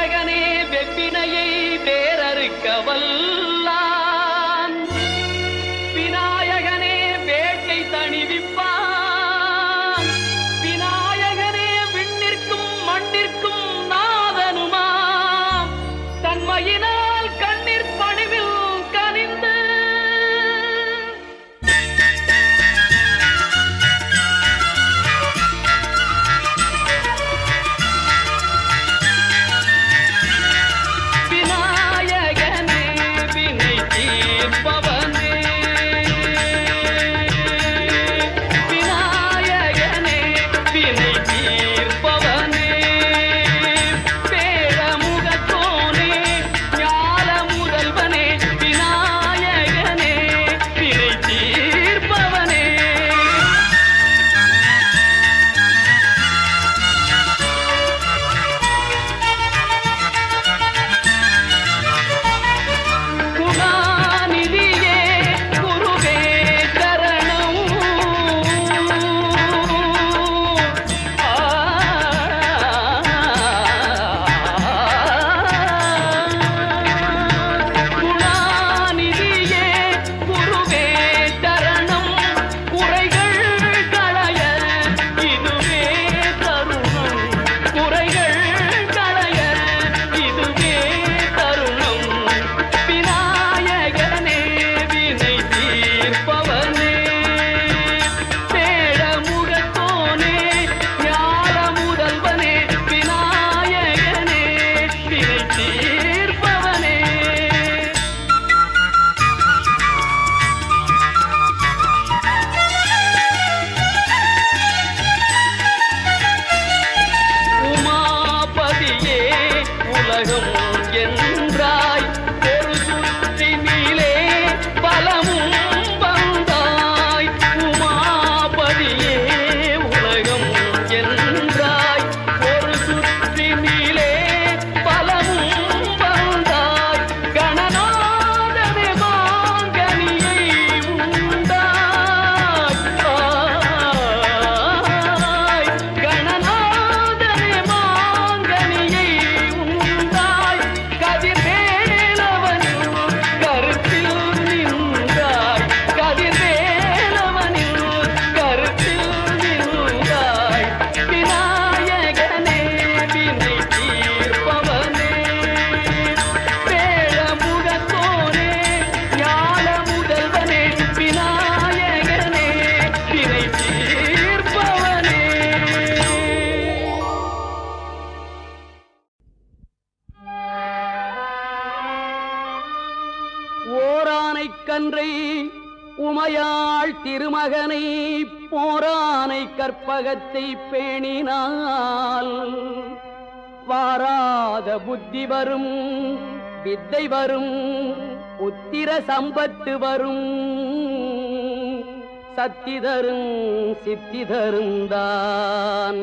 விநாயகனே வெப்பினையை பேரறுக்கவல். கற்பகத்தை பேணினால் வாராத புத்தி வரும் வித்தை வரும் உத்திர சம்பத்து வரும். சத்தி தரும் சித்தி தருந்தான்.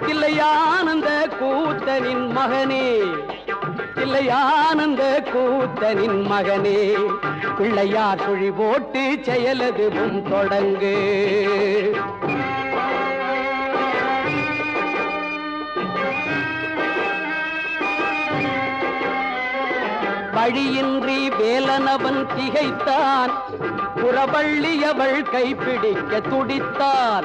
இல்லையானந்த கூத்தனின் மகனே. இல்லையானந்த கூத்தனின் மகனே. பிள்ளையார் சுழி போட்டு செயலதுவும் தொடங்கு. வழியின்றி வேலனவன் திகைத்தான். புறவள்ளியவள் கைப்பிடிக்க துடித்தான்.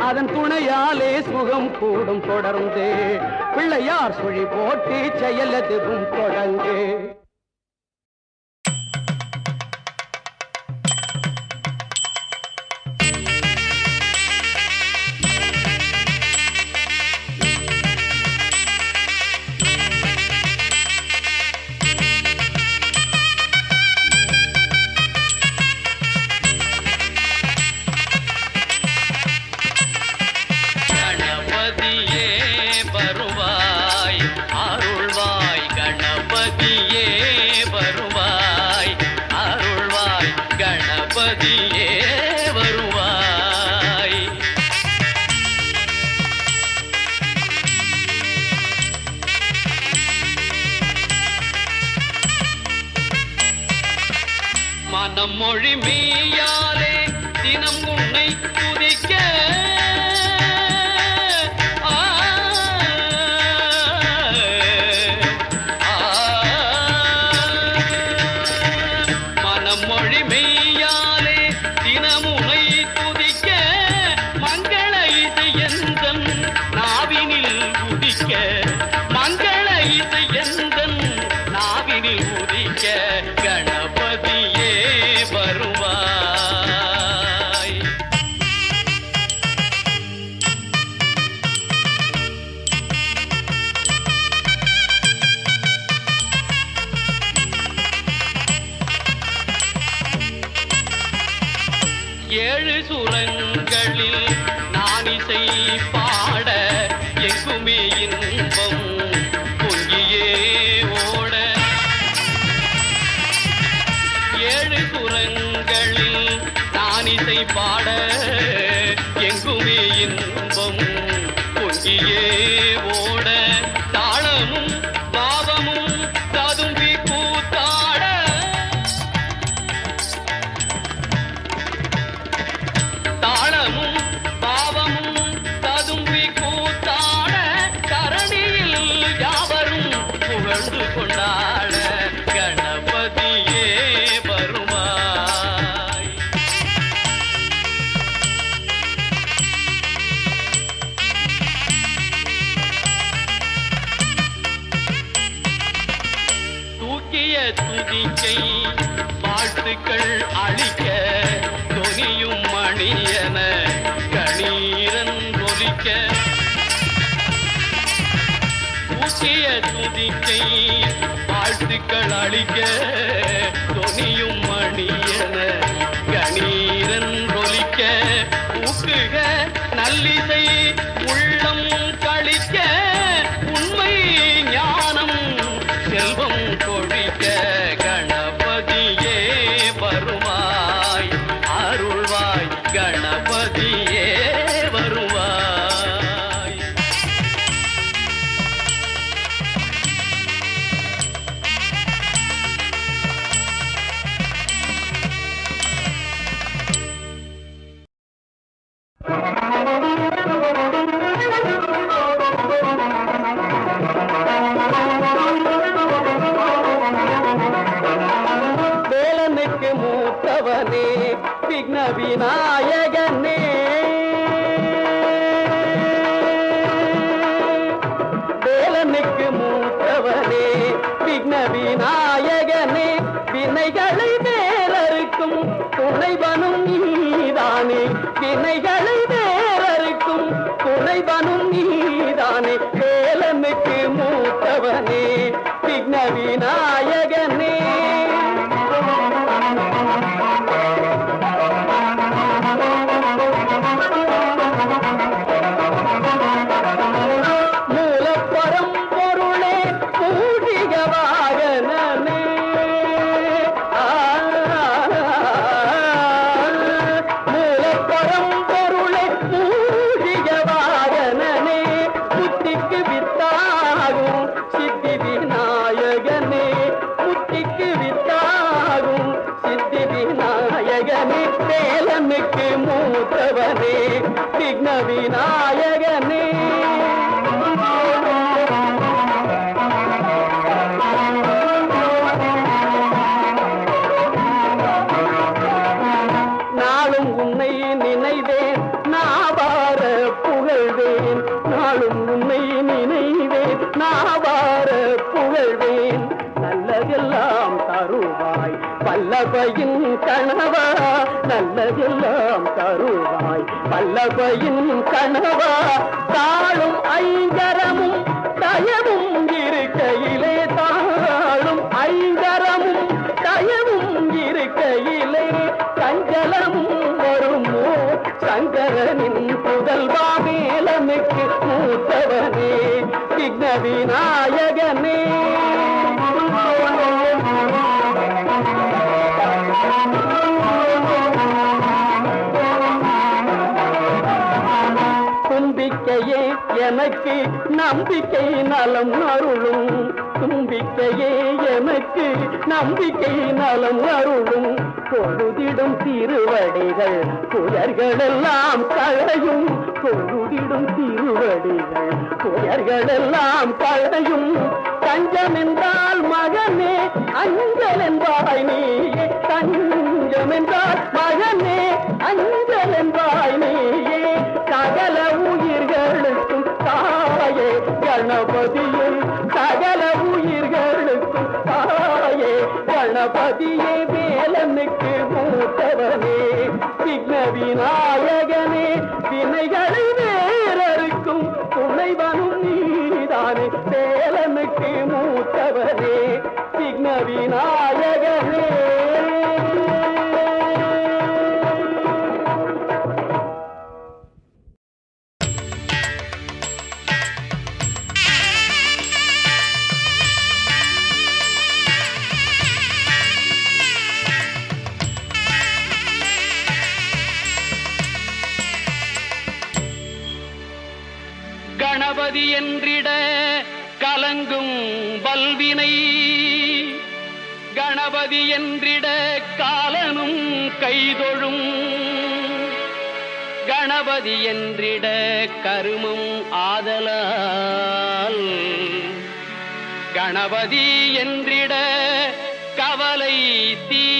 அதன் துணையாலே சுகம் கூடும் தொடர்ந்து. பிள்ளையார் சுழி போட்டி செயலதுவும் தொடங்கு மனம் மொழி மெய்யாலே தினம் உன்னை துதிக்க ஏழு சுரங்களில் நான் இசை மக்கள் அழிக்க வந்தவனே விக்ன விநாயகே நாவார புகழ்வேன் நல்லதெல்லாம் தருவாய். பல்லபையின் கணவா நல்லதெல்லாம் தருவாய். பல்லபையின் கணவா தாழும் ஐங்கரமும் தயவும் தும்பிக்கையே எனக்கு நம்பிக்கை நலம் அருளும். தும்பிக்கையே எனக்கு நம்பிக்கை நலம் அருளும். பொழுதிடும் திருவடிகள் புயர்களெல்லாம் களையும். பொழுதிடும் திருவடிகள் புயர்களெல்லாம் களையும். தஞ்சம் என்றால் மகனே அஞ்சல் என்பாய் நீ தஞ்சம் என்றால் மகனே அஞ்சல் என்பாய் நீ தாயே கணபதியே சகல உயிர்களுக்கும் தாயே. கணபதியே வேலனுக்கு மூத்தவனே. விக்னவினா காலனும் கைதொழும். கணபதி என்றிட கருமம் ஆதலால். கணபதி என்றிட கவலை தீ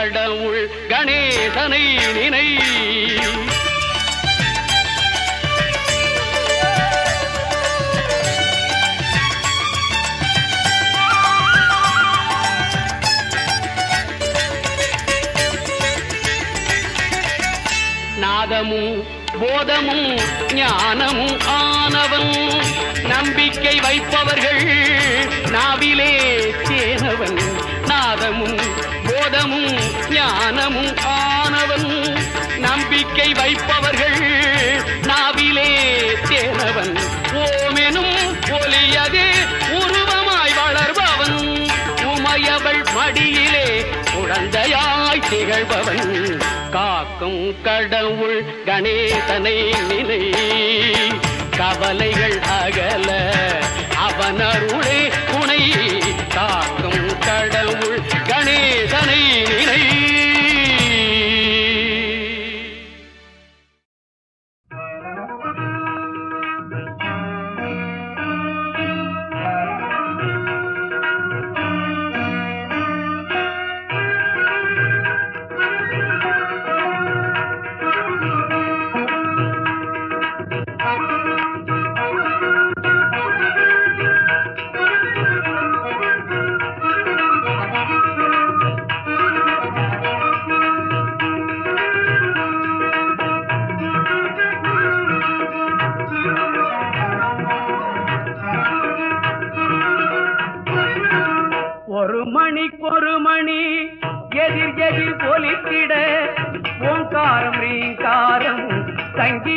கடவுள் கணேசனை நினை. நாதமும் போதமும் ஞானமும் ஆனவன். நம்பிக்கை வைப்பவர்கள் நாவிலே சேனவன் நாதமும் போதமும் ஞானமும் ஆனவன். நம்பிக்கை வைப்பவர்கள் நாவிலே தேனவன். ஓமெனும் ஒலியது உருவமாய் வளர்பவன். உமையவள் மடியிலே குழந்தையாய் திகழ்பவன். காக்கும் கடவுள் கணேசனை நிலை. கவலைகள்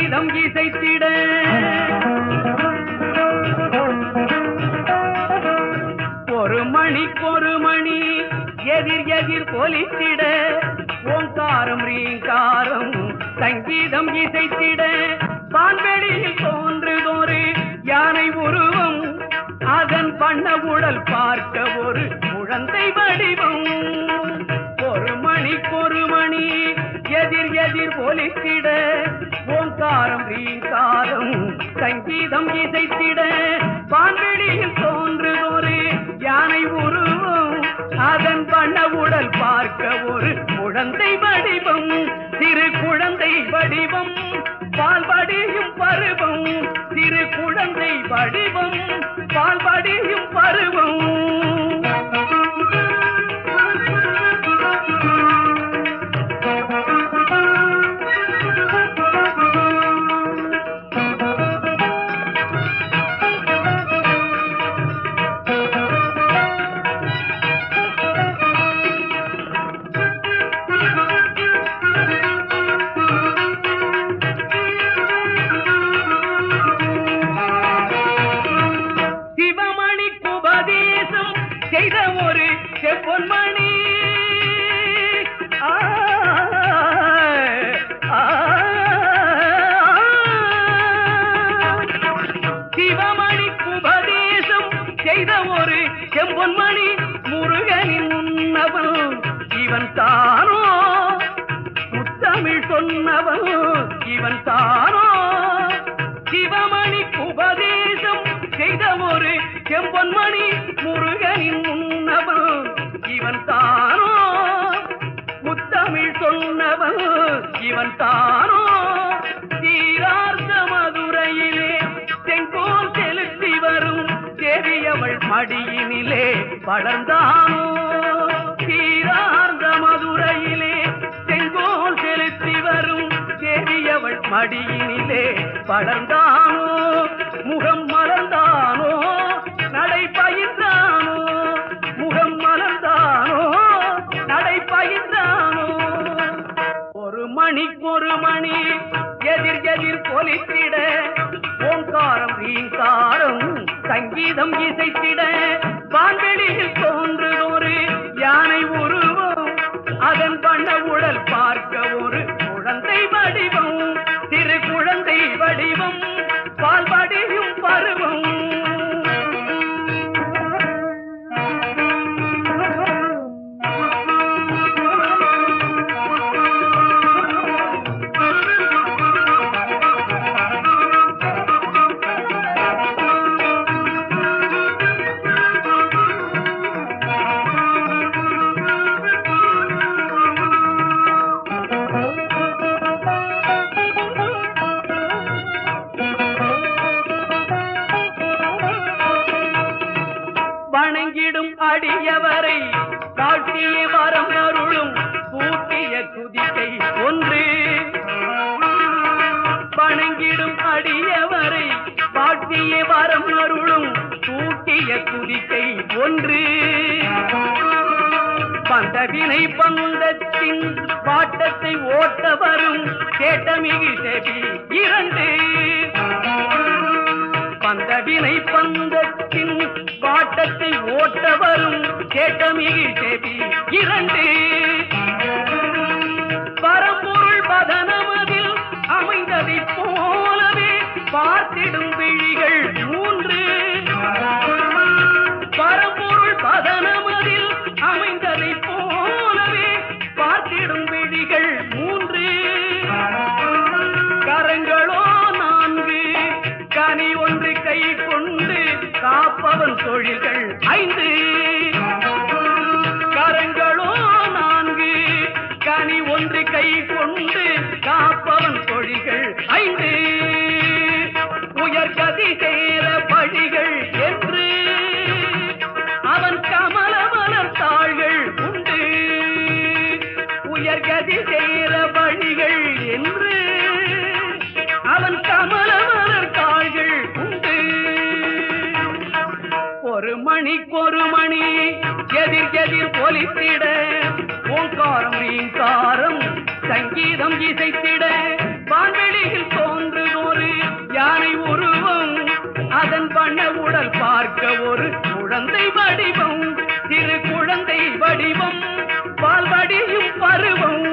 சங்கீதம் இசைத்திட. ஒரு மணி ஒரு மணி எதிர் எதிர் பொலித்திட. ஓங்காரம் ரீங்காரம் சங்கீதம் இசைத்திட. வான்வெளியில் தோன்றுதொரு யானை உருவம். அதன் பண்ண உடல் பார்க்க ஒரு குழந்தை வடிவம். சங்கீதம் இசைத்திட வான்வெளியில் ஒரு யானை உருவம். அதன் பண்ண உடல் பார்க்க ஒரு குழந்தை வடிவம் சிறு குழந்தை வடிவம். பால்படியும் பருவம் சிறு குழந்தை வடிவம். பால்படியும் பருவம். முருகனின் முன்னவன் இவன் தானோ? முத்தமிழ் சொன்னவன் இவன் தானோ? தீரார்த்த மதுரையிலே செங்கோல் செலுத்தி வரும் தெரியவள் மடியினிலே வளர்ந்தானோ? தீரார்ந்த மதுரையிலே செங்கோல் செலுத்தி வரும் தெரியவள் மடியினிலே வளர்ந்தானோ? முகம் மலர்ந்தானோ? ஒலித்திட ஓங்காரம் வீங்காரம் சங்கீதம் இசைத்திட வான்வெளியில் பாட்டத்தை ஓட்ட வரும் கேட்டமிகு செவி இரண்டு. பந்தவினை பந்தத்தின் பாட்டத்தை ஓட்ட வரும் கேட்டமிகு செவி இரண்டு. பரம்பொருள் பதனமதில் அமைந்ததைப் போலவே பார்த்திடும் விழி ஒலித்திட ஓங்காரம் ரீங்காரம் சங்கீதம் இசைத்திட. வான்வெளியில் தோன்று ஒரு யானை உருவம் அதன் வண்ண உடல் பார்க்க ஒரு குழந்தை வடிவம் திரு குழந்தை வடிவம் பால் வடியும் பருவம்.